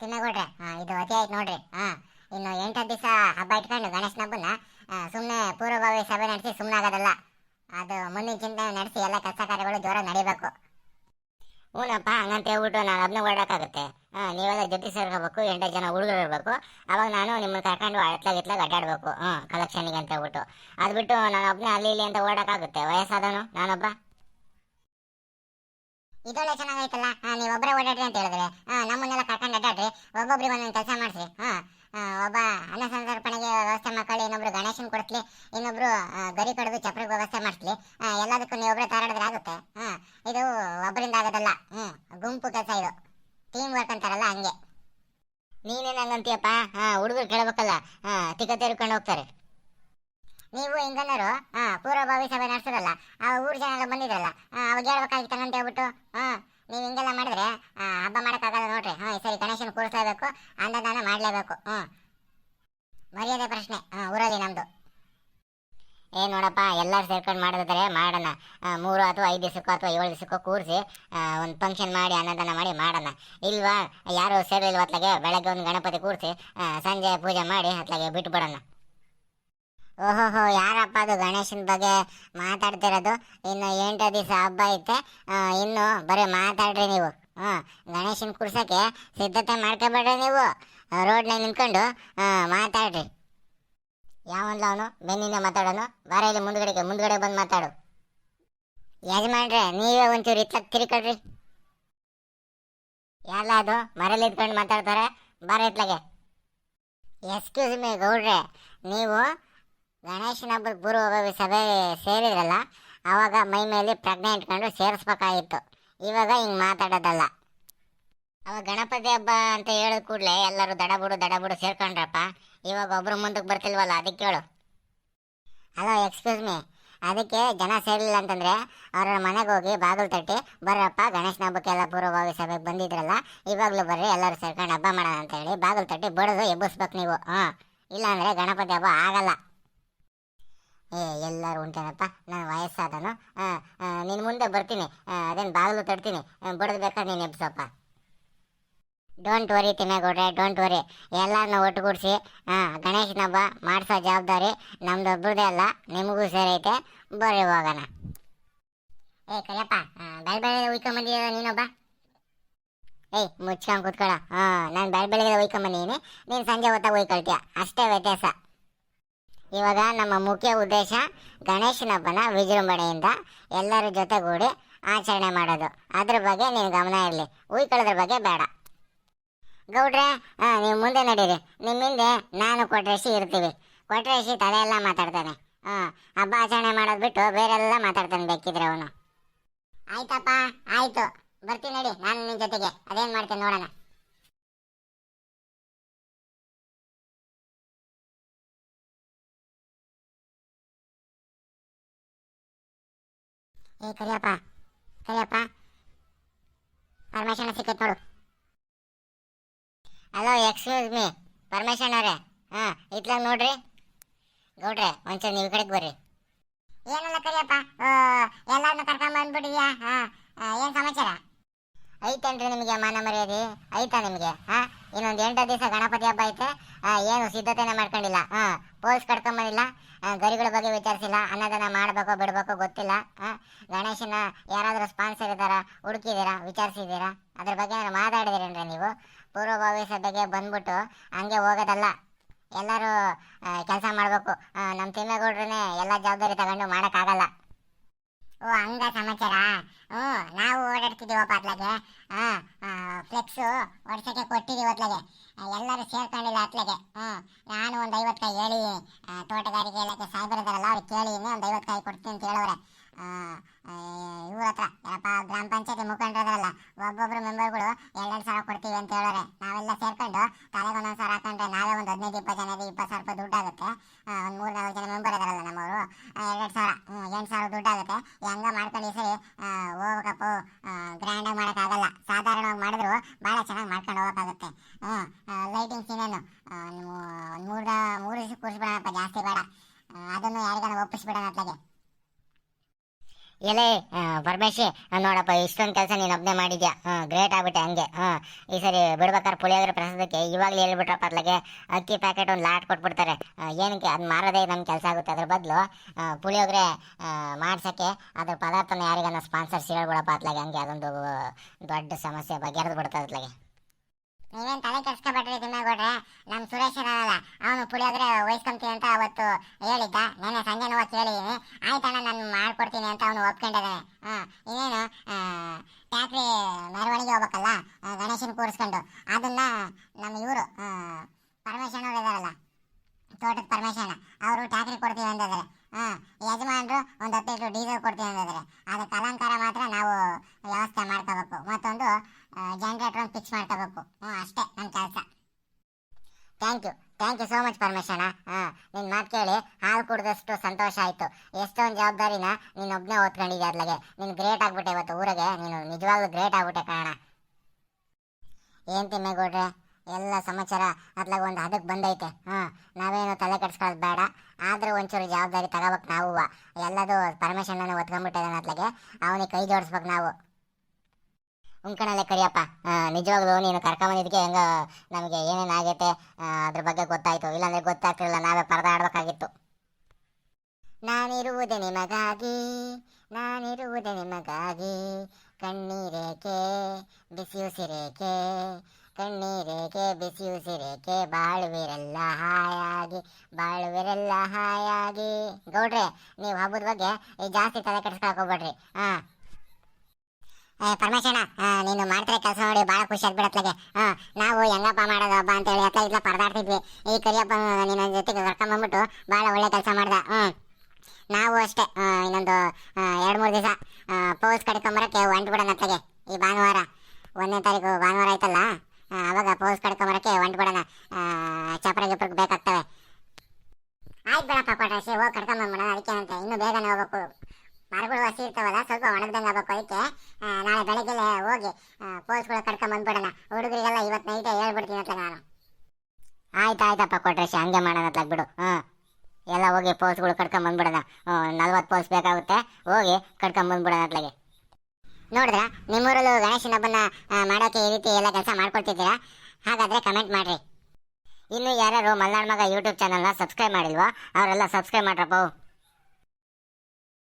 ತಿನ್ನಗೊಡ್ರೆ. ಇದು ಅತಿ ಆಯ್ತು ನೋಡ್ರಿ. ಹಾ, ಇನ್ನು ಎಂಟು ದಿವಸ ಹಬ್ಬ ಇಟ್ಕೊಂಡು ಗಣೇಶನ ಹಬ್ಬನ ಸುಮ್ಮನೆ ಪೂರ್ವಭಾವಿ ಸಭೆ ನಡೆಸಿ ಸುಮ್ಮನೆ ಆಗೋದಲ್ಲ. ಅದು ಮುಂದಿನ ಚಿಂತನೆ ನಡೆಸಿ ಎಲ್ಲ ಕೆಲಸ ಕಾರ್ಯಗಳು ಜೋರ ನಡಿಬೇಕು. ಹ್ಞೂನಪ್ಪ ಹಂಗಂತ ಹೇಳ್ಬಿಟ್ಟು ನಾನು ಅದನ್ನ ಓಡಾಕಾಗುತ್ತೆ ಹಾಂ, ನೀವೆಲ್ಲ ಜೊತೆ ಸೇರ್ಕೋಬೇಕು ಎಂಟು ಜನ ಹುಡುಗರು ಇರಬೇಕು. ಅವಾಗ ನಾನು ನಿಮ್ಮನ್ನು ಕರ್ಕೊಂಡು ಅಟ್ಲಾಗ ಇತ್ಲಾಗ ಅಡ್ಡಾಡಬೇಕು ಹ್ಞೂ ಕಲೆಕ್ಷನಿಗೆ ಅಂತ ಹೇಳ್ಬಿಟ್ಟು. ಅದು ಬಿಟ್ಟು ನಾನು ಒಬ್ಬನೇ ಅಲ್ಲಿ ಇಲ್ಲಿ ಅಂತ ಓಡಾಕಾಗುತ್ತೆ ವಯಸ್ಸಾದನು ನಾನೊಬ್ಬ? ಇದೊಳ್ಳೆ ಚೆನ್ನಾಗೈತಲ್ಲ ನೀವೊಬ್ಬರೇ ಓಡಾಡ್ರಿ ಅಂತ ಹೇಳಿದ್ರೆ. ನಮ್ಮ ಒಬ್ಬೊಬ್ರಿಗೆ ಒಂದೊಂದು ಕೆಲಸ ಮಾಡಿಸಿ. ಹಾಂ ಒಬ್ಬ ಅನ್ನ ಸಂತರ್ಪಣೆಗೆ ವ್ಯವಸ್ಥೆ ಮಾಡ್ಕೊಳ್ಳಿ, ಇನ್ನೊಬ್ರು ಗಣೇಶನ್ ಕೊಡಿಸ್ಲಿ, ಇನ್ನೊಬ್ರು ಗರಿ ಕಡಿದು ಚಪ್ರಿಗೆ ವ್ಯವಸ್ಥೆ ಮಾಡಿಸ್ಲಿ ಎಲ್ಲದಕ್ಕೂ ನೀವು ಒಬ್ಬರೇ ತಾರಾಡಿದ್ರೆ ಆಗುತ್ತೆ. ಹಾ, ಇದು ಒಬ್ಬರಿಂದ ಆಗೋದಲ್ಲ. ಹ್ಞೂ ಗುಂಪು ಕೆಲಸ ಇದು. ಟೀಮ್ ವರ್ಕ್ ಅಂತಾರಲ್ಲ ಹಂಗೆ. ನೀನೇನು ಹಂಗಂತೀಯಪ್ಪ ಹಾ, ಹುಡುಗರು ಕೇಳಬೇಕಲ್ಲ. ಹಾಂ, ತಿಕ್ಕ ತೆರ್ಕೊಂಡು ಹೋಗ್ತಾರೆ. ನೀವು ಹಿಂಗನ್ನರು ಹಾ, ಪೂರ್ವಭಾವಿ ಸಭೆ ನಡೆಸಿರಲ್ಲ ಆ ಊರು ಜನ ಎಲ್ಲ ಬಂದಿದ್ರಲ್ಲ. ಅವಾಗ ಹೇಳ್ಬೇಕಾಗಿತ್ತು ಅಂತ ಹೇಳ್ಬಿಟ್ಟು. ಹಾ ನೀವು ಹಿಂಗೆಲ್ಲ ಮಾಡಿದ್ರೆ ಹಬ್ಬ ಮಾಡೋಕ್ಕಾಗಲ್ಲ ನೋಡ್ರಿ. ಹಾ ಈ ಸರಿ ಗಣೇಶನ ಕೂರಿಸಲೇಬೇಕು, ಅನ್ನದಾನ ಮಾಡಲೇಬೇಕು. ಹ್ಞೂ ಮರ್ಯಾದೆ ಪ್ರಶ್ನೆ ಹಾಂ ಊರಲ್ಲಿ ನಮ್ಮದು ಏ, ನೋಡಪ್ಪ, ಎಲ್ಲರೂ ಸೇರ್ಕೊಂಡು ಮಾಡಿದ್ರೆ ಮಾಡೋಣ. ಮೂರು ಅಥವಾ ಐದು ದಿವಸಕ್ಕೋ ಅಥವಾ ಏಳು ದಿವಸಕ್ಕೋ ಕೂರಿಸಿ ಒಂದು ಫಂಕ್ಷನ್ ಮಾಡಿ, ಅನ್ನದಾನ ಮಾಡಿ ಮಾಡೋಣ. ಇಲ್ವಾ? ಯಾರು ಸೇರಿಲ್ವ ಅತ್ಲಾಗೆ? ಬೆಳಗ್ಗೆ ಒಂದು ಗಣಪತಿ ಕೂರಿಸಿ ಸಂಜೆ ಪೂಜೆ ಮಾಡಿ ಅತ್ಲಾಗೆ ಬಿಟ್ಟು ಬಿಡೋಣ ಓಹೋಹೋ, ಯಾರಪ್ಪ ಅದು ಗಣೇಶನ ಬಗ್ಗೆ ಮಾತಾಡ್ತಿರೋದು? ಇನ್ನು ಎಂಟು ದಿವಸ ಹಬ್ಬ ಐತೆ. ಇನ್ನು ಬರೀ ಮಾತಾಡ್ರಿ ನೀವು. ಹಾಂ ಗಣೇಶನ ಕುಡ್ಸೋಕ್ಕೆ ಸಿದ್ಧತೆ ಮಾಡ್ಕೊಬೇಡ್ರಿ ನೀವು. ರೋಡ್ನಾಗ ನಿಂತ್ಕೊಂಡು ಮಾತಾಡ್ರಿ. ಯಾವನ್ಲ ಅವನು? ಬೆನ್ನಿಂದ ಮಾತಾಡೋನು? ಬಾರ ಇಲ್ಲಿ ಮುಂದ್ಗಡೆಗೆ ಮುಂದ್ಗಡೆ ಬಂದು ಮಾತಾಡು. ಯಜಮಾನ್ರೆ, ನೀವೇ ಒಂಚೂರು ಇತ್ತಕ್ಕೆ ತಿರ್ಕೊಡ್ರಿ ಎಲ್ಲ ಅದು? ಮರಲಿ ಇದ್ಕೊಂಡು ಮಾತಾಡ್ತಾರೆ. ಬಾರ ಇತ್ಲಾಗೆ. ಎಕ್ಸ್ಕ್ಯೂಸ್ ಮೀ ಗೌಡ್ರೆ, ನೀವು ಗಣೇಶನ ಹಬ್ಬದ ಪೂರ್ವಭಾವಿ ಸಭೆ ಸೇರಿದ್ರಲ್ಲ ಆವಾಗ ಮೈ ಮೇಲೆ ಪ್ರಜ್ಞೆ ಇಟ್ಕೊಂಡು ಸೇರಿಸ್ಬೇಕಾಗಿತ್ತು. ಇವಾಗ ಹಿಂಗೆ ಮಾತಾಡೋದಲ್ಲ. ಅವಾಗ ಗಣಪತಿ ಹಬ್ಬ ಅಂತ ಹೇಳಿದ ಕೂಡಲೇ ಎಲ್ಲರೂ ದಡಬುಡು ದಡಬುಡು ಸೇರ್ಕೊಂಡ್ರಪ್ಪ. ಇವಾಗ ಒಬ್ಬರು ಮುಂದಕ್ಕೆ ಬರ್ತಿಲ್ವಲ್ಲ, ಅದಕ್ಕೆ ಹೇಳು. ಹಲೋ ಎಕ್ಸ್ಕ್ಯೂಸ್ ಮೀ ಅದಕ್ಕೆ ಜನ ಸೇರಿಲ್ಲ ಅಂತಂದರೆ ಅವರ ಮನೆಗೆ ಹೋಗಿ ಬಾಗಿಲು ತಟ್ಟಿ, ಬರ್ರಪ್ಪ, ಗಣೇಶನ ಹಬ್ಬಕ್ಕೆ ಎಲ್ಲ ಪೂರ್ವಭಾವಿ ಸಭೆಗೆ ಬಂದಿದ್ರಲ್ಲ, ಇವಾಗಲೂ ಬರ್ರಿ, ಎಲ್ಲರೂ ಸೇರ್ಕೊಂಡು ಹಬ್ಬ ಮಾಡೋಣ ಅಂತ ಹೇಳಿ ಬಾಗಿಲು ತಟ್ಟಿ ಬಡಿದು ಎಬ್ಬಿಸ್ಬೇಕು ನೀವು. ಹಾಂ, ಇಲ್ಲಾಂದರೆ ಗಣಪತಿ ಹಬ್ಬ ಆಗಲ್ಲ. ಏ, ಎಲ್ಲರೂ ಉಂಟೇನಪ್ಪ. ನಾನು ವಯಸ್ಸಾದನು. ನಿನ್ನ ಮುಂದೆ ಬರ್ತೀನಿ. ಅದೇನು ಬಾಗಿಲು ತಡ್ತೀನಿ. ಬಡದು ಬೇಕಾದ್ರೆ ನೀನು ಎಬ್ಸಪ್ಪ? ಡೋಂಟ್ ವರಿ ತಿಮ್ಮೇಗೌಡ್ರೆ ಡೋಂಟ್ ವರಿ ಎಲ್ಲರನ್ನ ಒಟ್ಟುಗೂಡಿಸಿ. ಗಣೇಶನ ಹಬ್ಬ ಮಾಡಿಸೋ ಜವಾಬ್ದಾರಿ ನಮ್ದು ಒಬ್ಬರದೇ ಅಲ್ಲ, ನಿಮಗೂ ಸೇರೈತೆ. ಬರ್ರಿ ಹೋಗೋಣ. ಏ, ಕರಿಯಪ್ಪ ಬೆಳ ಬೆಳಗ್ಗೆ ಉಯ್ಕೊಂಬಂದಿಯ ನೀನೊಬ್ಬ? ಏಯ್ ಮುಚ್ಕೊಂಡು ಕೂತ್ಕೊಳ. ಹಾಂ ನಾನು ಬೆಳ ಬೆಳಗ್ಗೆ ಉಯ್ಕೊಂಬಂದಿದ್ದೀನಿ ನೀನು ಸಂಜೆ ಹೊತ್ತಾಗ ಉಯ್ಕೊಳ್ತೀಯ. ಅಷ್ಟೇ ವ್ಯತ್ಯಾಸ. ಇವಾಗ ನಮ್ಮ ಮುಖ್ಯ ಉದ್ದೇಶ ಗಣೇಶನ ಹಬ್ಬನ ವಿಜೃಂಭಣೆಯಿಂದ ಎಲ್ಲರ ಜೊತೆಗೂಡಿ ಆಚರಣೆ ಮಾಡೋದು. ಅದ್ರ ಬಗ್ಗೆ ನೀನು ಗಮನ ಇರಲಿ. ಉಯ್ಕೊಳ್ಳೋದ್ರ ಬಗ್ಗೆ ಬೇಡ. ಗೌಡ್ರೆ ನೀವು ಮುಂದೆ ನಡೀರಿ. ನಿಮ್ಮ ಹಿಂದೆ ನಾನು ಕೊಟ್ರೇಶಿ ಇರ್ತೀವಿ. ಕೊಟ್ರೇಶಿ ತಲೆ ಎಲ್ಲ ಮಾತಾಡ್ತಾನೆ. ಹಾಂ ಹಬ್ಬ ಆಚರಣೆ ಮಾಡೋದು ಬಿಟ್ಟು ಬೇರೆಲ್ಲ ಮಾತಾಡ್ತಾನೆ ಬೇಕಿದ್ರೆ ಅವನು. ಆಯ್ತಪ್ಪ, ಆಯಿತು. ಬರ್ತೀನಿ ನಡಿ, ನಾನು ನಿನ್ನ ಜೊತೆಗೆ. ಅದೇನು ಮಾಡ್ತೀನಿ ನೋಡೋಣ. ಏ ಕರಿಯಪ್ಪ ಕರಿಯಪ್ಪ ಪರ್ಮಿಷನ್ ಸಿಕ್ಕೈತೆ ನೋಡು. ಹಲೋ ಎಕ್ಸ್ಕ್ಯೂಸ್ ಮೀ ಪರ್ಮಿಷನ್ ಅವರೇ. ಹಾಂ ಇತ್ಲಾಗ ನೋಡ್ರಿ. ಗೌಡ್ರೆ, ಒಂಚೂರು ನೀವು ಕಡೆಗೆ ಬರ್ರಿ. ಏನಲ್ಲ ಕರಿಯಪ್ಪ. ಎಲ್ಲಾರನ್ನ ಕರ್ಕೊಂಡ್ ಬಂದ್ಬಿಟ್ಟಿದ್ಯಾ ಹಾಂ ಏನು ಸಮಾಚಾರ? ಐತೇನ್ರಿ ನಿಮಗೆ ಮಾನ ಮರ್ಯಾದೆ? ಐತಾ ನಿಮಗೆ? ಹಾಂ? ಇನ್ನೊಂದು ಎಂಟು ದಿವಸ ಗಣಪತಿ ಹಬ್ಬ ಐತೆ. ಏನು ಸಿದ್ಧತೆನೇ ಮಾಡ್ಕೊಂಡಿಲ್ಲ. ಹಾಂ ಪೋಲ್ಸ್ ಕಟ್ಕೊಂಬಂದಿಲ್ಲ. ಆ, ಗರಿಗಳ ಬಗ್ಗೆ ವಿಚಾರಿಸಿಲ್ಲ. ಅನ್ನದಾನ ಮಾಡಬೇಕೋ ಬಿಡಬೇಕೋ ಗೊತ್ತಿಲ್ಲ. ಹಾಂ ಗಣೇಶನ ಯಾರಾದರೂ ಸ್ಪಾನ್ಸರ್ ಇದ್ದಾರಾ ಹುಡುಕಿದ್ದೀರಾ ವಿಚಾರಿಸಿದ್ದೀರಾ ಅದ್ರ ಬಗ್ಗೆ ಮಾತಾಡಿದಿರೇನ್ರಿ ನೀವು? ಪೂರ್ವಭಾವಿ ಸಭೆಗೆ ಬಂದ್ಬಿಟ್ಟು ಹಂಗೆ ಹೋಗೋದಲ್ಲ. ಎಲ್ಲರೂ ಕೆಲಸ ಮಾಡಬೇಕು. ನಮ್ಮ ತಿಮ್ಮೇಗೌಡ್ರನ್ನೇ ಎಲ್ಲ ಜವಾಬ್ದಾರಿ ತಗೊಂಡು ಮಾಡೋಕ್ಕಾಗಲ್ಲ. ಓ, ಹಂಗ ಸಮಾಚಾರ? ಹ್ಞೂ ನಾವು ಓಡಾಡ್ತಿದ್ದೀವಪ್ಪ ಅತ್ಲಾಗೆ ಹಾಂ ಫ್ಲೆಕ್ಸು ವರ್ಷಕ್ಕೆ ಕೊಟ್ಟಿದ್ದೀವಿ ಅತ್ಲಾಗೆ. ಎಲ್ಲರೂ ಸೇರ್ಕೊಂಡಿಲ್ಲ ಅತ್ಲಾಗೆ. ಹ್ಞೂ ನಾನು ಒಂದು ಐವತ್ತು ಹೇಳಿ ತೋಟಗಾರಿಕೆ ಇಲಾಖೆ ಸಾಹೇಬರು ಅವ್ರಿಗೆ ಕೇಳಿ ಒಂದು ಐವತ್ತು ಕಾಯಿ ಕೊಡ್ತೀನಿ ಅಂತ ಹೇಳವ್ರೆ. ಇವ್ರ ಹತ್ರ, ಏನಪ್ಪ, ಗ್ರಾಮ ಪಂಚಾಯತಿ ಮುಖಂಡರಲ್ಲ ಒಬ್ಬೊಬ್ರು ಮೆಂಬರ್ಗಳು ಎರಡೆರಡು ಸಾವಿರ ಕೊಡ್ತೀವಿ ಅಂತ ಹೇಳೋರೆ ನಾವೆಲ್ಲ ಸೇರ್ಕೊಂಡು ತಲೆಗೆ ಒಂದೊಂದು ಸಾವಿರ ಹಾಕೊಂಡ್ರೆ ನಾವೇ ಒಂದು ಹದಿನೈದು ಇಪ್ಪತ್ತು ಸಾವಿರ ರೂಪಾಯಿ ದುಡ್ಡು ಆಗುತ್ತೆ ಒಂದು ಮೂರು ನಾಲ್ಕು ಜನ ಮೆಂಬರ್ ಇದಾರಲ್ಲ ನಮ್ಮವರು ಎರಡೆರಡು ಸಾವಿರ ಹ್ಞೂ ಎಂಟು ಸಾವಿರ ದುಡ್ಡು ಆಗುತ್ತೆ ಹೆಂಗ ಮಾಡ್ಕೊಂಡು ಈ ಸರಿ ಆ, ಹೋಗ್ಬೇಕಪ್ಪ ಗ್ರ್ಯಾಂಡಾಗಿ ಮಾಡೋಕ್ಕಾಗಲ್ಲ ಸಾಧಾರಣವಾಗಿ ಮಾಡಿದ್ರು ಭಾಳ ಚೆನ್ನಾಗಿ ಮಾಡ್ಕೊಂಡು ಹೋಗೋಕ್ಕಾಗುತ್ತೆ ಹ್ಞೂ ಇನ್ನೇನು ಒಂದು ಮೂರು ಮೂರು ದಿವಸ ಕೂರಿಸ್ಬಿಡೋಣಪ್ಪ ಜಾಸ್ತಿ ಬೇಡ. ಅದನ್ನು ಯಾರಿಗಾನ ಒಪ್ಪಿಸ್ಬಿಡೋಣ ಅತ್ಲಾಗೆ. ಎಲೆ ಪರಮೇಶಿ ನೋಡಪ್ಪ, ಇಷ್ಟೊಂದು ಕೆಲಸ ನೀನು ಒಬ್ಬನೇ ಮಾಡಿದ್ಯಾ? ಹಾಂ ಗ್ರೇಟ್ ಆಗ್ಬಿಟ್ಟೆ ಹಂಗೆ. ಹಾಂ ಈ ಸರಿ ಬಿಡ್ಬೇಕಾದ್ರೆ ಪುಳಿಯೋಗರೆ ಪ್ರಸಾದಕ್ಕೆ ಇವಾಗಲೇ ಹೇಳ್ಬಿಟ್ರಪ್ಪ ಅತ್ಲಾಗೆ. ಅಕ್ಕಿ ಪ್ಯಾಕೆಟ್ ಒಂದು ಲಾಟ್ ಕೊಟ್ಬಿಡ್ತಾರೆ. ಏನಕ್ಕೆ? ಅದು ಮಾರೋದೇ ನಮ್ಮ ಕೆಲಸ ಆಗುತ್ತೆ. ಅದ್ರ ಬದಲು ಪುಳಿಯೋಗರೆ ಮಾಡ್ಸೋಕ್ಕೆ ಅದ್ರ ಪದಾರ್ಥನ ಯಾರಿಗಾನ ಸ್ಪಾನ್ಸರ್ಸ್ ಹೇಳ್ಬಿಡಪ್ಪ ಅತ್ಲಾಗೆ. ಹಂಗೆ ಅದೊಂದು ದೊಡ್ಡ ಸಮಸ್ಯೆ ಬಗೆಹರಿದು ಬಿಡ್ತದೆ ಅತ್ಲಾಗೆ. ನೀವೇನು ತಲೆ ಕೆಡ್ಸ್ಕೊಬೇಡ್ರಿ ತಿಮ್ಮೇಗೌಡ್ರೆ. ನಮ್ಮ ಸುರೇಶ್ ಏನಲ್ಲ ಅವನು ಪುಳಿಯೋಗರೆ ವಹಿಸ್ಕೊಂತೀನಿ ಅಂತ ಅವತ್ತು ಹೇಳಿದ್ದ. ನೆನ್ನೆ ಸಂಜೆ ನೋವು ಕೇಳಿದ್ದೀನಿ ಆಯ್ತಣ್ಣ, ನಾನು ಮಾಡ್ಕೊಡ್ತೀನಿ ಅಂತ ಅವನು ಒಪ್ಕೊಂಡಿದ್ದಾನೆ ಹಾಂ, ಇನ್ನೇನು ಟ್ಯಾಕ್ರಿ ಮೆರವಣಿಗೆ ಹೋಗ್ಬೇಕಲ್ಲ ಗಣೇಶನ ಕೂರಿಸ್ಕೊಂಡು. ಅದನ್ನ ನಮ್ಮ ಇವರು ಪರಮೇಶಣ್ಣ ಅವ್ರು ಇದಾರಲ್ಲ, ತೋಟದ ಪರಮೇಶಣ್ಣ ಅವರು ಟ್ಯಾಕ್ರಿ ಕೊಡ್ತೀವಿ ಅಂದಿದ್ದಾರೆ. ಹಾಂ, ಯಜಮಾನರು ಒಂದು ಹತ್ತು ಲೀಟ್ರ್ ಡೀಸೆಲ್ ಕೊಡ್ತೀವಿ ಅಂದಿದ್ದಾರೆ. ಅದಕ್ಕೆ ಅಲಂಕಾರ ಮಾತ್ರ ನಾವು ವ್ಯವಸ್ಥೆ ಮಾಡ್ಕೋಬೇಕು. ಮತ್ತೊಂದು ಜನರೇಟರ್ ಒಂದು ಫಿಕ್ಸ್ ಮಾಡ್ಕೋಬೇಕು. ಹ್ಞೂ ಅಷ್ಟೇ ನನ್ನ ಕೆಲಸ. Thank you thank you so much ಪರಮೇಶಣ್ಣ ಹಾಂ ನಿನ್ನ ಮಾತು ಕೇಳಿ ಹಾಲು ಕುಡಿದಷ್ಟು ಸಂತೋಷ ಆಯಿತು. ಎಷ್ಟೊಂದು ಜವಾಬ್ದಾರಿನ ನೀನು ಒಬ್ಬನೇ ಓದ್ಕೊಂಡಿದ್ದೆ ಅದ್ಲಗೆ. ನೀನು ಗ್ರೇಟ್ ಆಗ್ಬಿಟ್ಟೆ ಇವತ್ತು ಊರಿಗೆ. ನೀನು ನಿಜವಾಗ್ಲೂ ಗ್ರೇಟ್ ಆಗ್ಬಿಟ್ಟೆ ಕಾರಣ ಏನು ತಿಮ್ಮೇಗೌಡ್ರೆ ಎಲ್ಲ ಸಮಾಚಾರ ಅದ್ಲಾಗ ಒಂದು ಹದಕ್ಕೆ ಬಂದೈತೆ. ಹಾಂ, ನಾವೇನು ತಲೆ ಕೆಡಿಸ್ಕೊಳ್ಳೋದು ಬೇಡ. ಆದರೂ ಒಂಚೂರು ಜವಾಬ್ದಾರಿ ತಗೋಬೇಕು ನಾವು ಎಲ್ಲದು ಪರಮೇಶ್ವರನ ಒತ್ಕೊಂಡ್ಬಿಟ್ಟಿದ್ದಾನೆ ಅತ್ಲಾಗೆ ಅವನಿಗೆ ಕೈ ಜೋಡಿಸ್ಬೇಕು ನಾವು. ಉಂಕಣಲ್ಲೇ ಕರಿಯಪ್ಪ. ನಿಜವಾಗ್ಲೂ ನೀನು ಕರ್ಕೊಂಬಂದಿದ್ದಕ್ಕೆ ಹೆಂಗ ನಮಗೆ ಏನೇನು ಆಗೈತೆ ಆ, ಅದ್ರ ಬಗ್ಗೆ ಗೊತ್ತಾಯ್ತು. ಇಲ್ಲಾಂದ್ರೆ ಗೊತ್ತಾಗ್ತಿರಲಿಲ್ಲ ನಾವೇ ಪರದಾಡ್ಬೇಕಾಗಿತ್ತು ನಾನಿರುವುದೇ ನಿಮಗಾಗಿ ನಾನಿರುವುದೇ ನಿಮಗಾಗಿ. ಕಣ್ಣೀರೇಕೆ ಬಿಸಿಯುಸಿರೇಕೆ ಕಣ್ಣೀರೇಕೆ ಬಿಸಿಯುಸಿರೇಕೆ ಬಾಳುವಿರೆಲ್ಲ ಹಾಯಾಗಿ ಬಾಳುವಿರೆಲ್ಲ ಹಾಯಾಗಿ. ಗೌಡ್ರೆ ನೀವು ಹಬ್ಬದ ಬಗ್ಗೆ ಈ ಜಾಸ್ತಿ ತಲೆ ಕೆಡಿಸ್ಕೊಳ್ಕೊಬೇಡ್ರಿ ಹಾಂ ಪರಮೇಶಣ್ಣ ನೀನು ಮಾಡ್ತಾರೆ ಕೆಲಸ ನೋಡಿ ಭಾಳ ಖುಷಿ ಆಗ್ಬಿಡತ್ಲಾಗೆ ಹಾಂ ನಾವು ಹೆಂಗಪ್ಪ ಮಾಡೋದು ಹಬ್ಬ ಅಂತೇಳಿ ಅತ್ಲ ಇತ್ಲ ಪರದಾಡ್ತಿದ್ವಿ. ಈ ಕರಿಯಪ್ಪ ನಿನ್ನ ಜೊತೆಗೆ ಕರ್ಕೊಂಬಂದ್ಬಿಟ್ಟು ಭಾಳ ಒಳ್ಳೆ ಕೆಲಸ ಮಾಡ್ದ. ಹ್ಞೂ ನಾವು ಅಷ್ಟೇ ಇನ್ನೊಂದು ಎರಡು ಮೂರು ದಿವಸ ಪೋಸ್ ಕಡ್ಕೊಂಬರಕ್ಕೆ ಹೊಂಟ್ಬಿಡೋಣ ಬಿಡೋಣ ಅತ್ತಗೆ ಈ ಭಾನುವಾರ. ಒಂದನೇ ತಾರೀಕು ಭಾನುವಾರ ಆಯ್ತಲ್ಲ? ಆ, ಅವಾಗ ಪೋಸ್ ಕಡ್ಕೊಂಬರಕ್ಕೆ ಹೊಂಟ್ಬಿಡೋಣ ಚಪ್ರ ಗಿಪ್ರಕ್ಕೆ ಬೇಕಾಗ್ತವೆ. ಆಯ್ತು ಬೇಡಪ್ಪ ಕೊಟ್ರೆ ಹೋಗಿ ಕಡ್ಕೊಂಬಂದ್ಬಿಡೋಣ ಅದಕ್ಕೆ ಅಂತ ಇನ್ನೂ ಬೇಗನೆ ಹೋಗ್ಬೇಕು. ಮರಗಳು ಹಸಿ ಇರ್ತಾವಲ್ಲ, ಸ್ವಲ್ಪ ಒಣಗ್ದಂಗೆ ಆಗಬೇಕು ಅದಕ್ಕೆ. ನಾಳೆ ಬೆಳಗ್ಗೆ ಹೋಗಿ ಪೋಸ್ಗಳು ಕಡ್ಕೊಂಡ್ ಬಂದ್ಬಿಡೋಣ. ಹುಡುಗರಿಗೆಲ್ಲ ಇವತ್ತು ನೈಟೇ ಹೇಳ್ಬಿಡ್ತೀನಿ ಅಂತ ನಾನು. ಆಯ್ತು ಆಯ್ತಪ್ಪ ಕೊಟ್ರೆ ಹಂಗೆ ಮಾಡೋಣ ಅಂತ ಬಿಡು. ಹಾಂ ಎಲ್ಲ ಹೋಗಿ ಪೋಸ್ಗಳು ಕಡ್ಕೊಂಡ್ ಬಂದ್ಬಿಡೋಣ. ನಲ್ವತ್ತು ಪೋಸ್ಟ್ ಬೇಕಾಗುತ್ತೆ. ಹೋಗಿ ಕಡ್ಕೊಂಡ್ ಬಂದ್ಬಿಡೋಣ ಅತ್ಲಾಗೆ. ನೋಡಿದ್ರ, ನಿಮ್ಮೂರಲ್ಲೂ ಗಣೇಶನ ಹಬ್ಬನ ಮಾಡೋಕ್ಕೆ ಮಾಡೋಕೆ ಈ ರೀತಿ ಎಲ್ಲ ಕೆಲಸ ಮಾಡ್ಕೊಳ್ತಿದ್ದೀರಾ? ಹಾಗಾದ್ರೆ ಕಮೆಂಟ್ ಮಾಡಿರಿ. ಇನ್ನು ಯಾರ್ಯಾರು ಮಲ್ನಾಡ್ ಮಗ ಯೂಟ್ಯೂಬ್ ಚಾನಲ್ನ ಸಬ್ಸ್ಕ್ರೈಬ್ ಮಾಡಿಲ್ವೋ, ಅವರೆಲ್ಲ ಸಬ್ಸ್ಕ್ರೈಬ್ ಮಾಡ್ರಪ್ಪ.